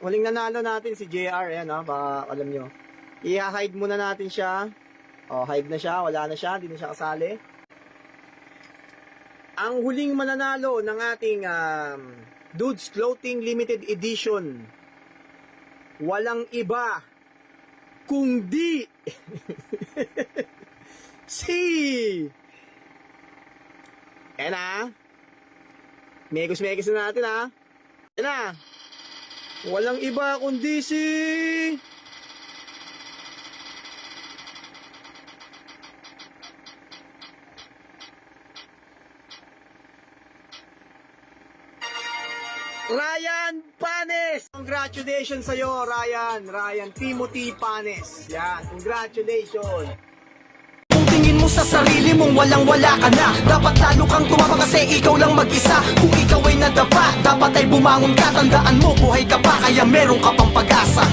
huling nanalo natin si JR, ayan ha, baka alam nyo. I-hide muna natin siya. Oh, hide na siya, wala na siya, hindi na siya kasali. Ang huling mananalo ng ating um, Dudes Clothing Limited Edition. Walang iba kundi si Ayan na. Megos-megos na natin ha. Ayan na. Walang iba kundi si... Ryan Panes! Congratulations sa'yo, Ryan. Ryan Timothy Panes. Yan, congratulations. Mo sa sarili mong walang-wala ka na. Dapat lalo kang tumama kasi ikaw lang mag-isa. Kung ikaw ay nadapa, dapat ay bumangon ka. Tandaan mo, buhay ka pa, kaya meron ka pang pag-asa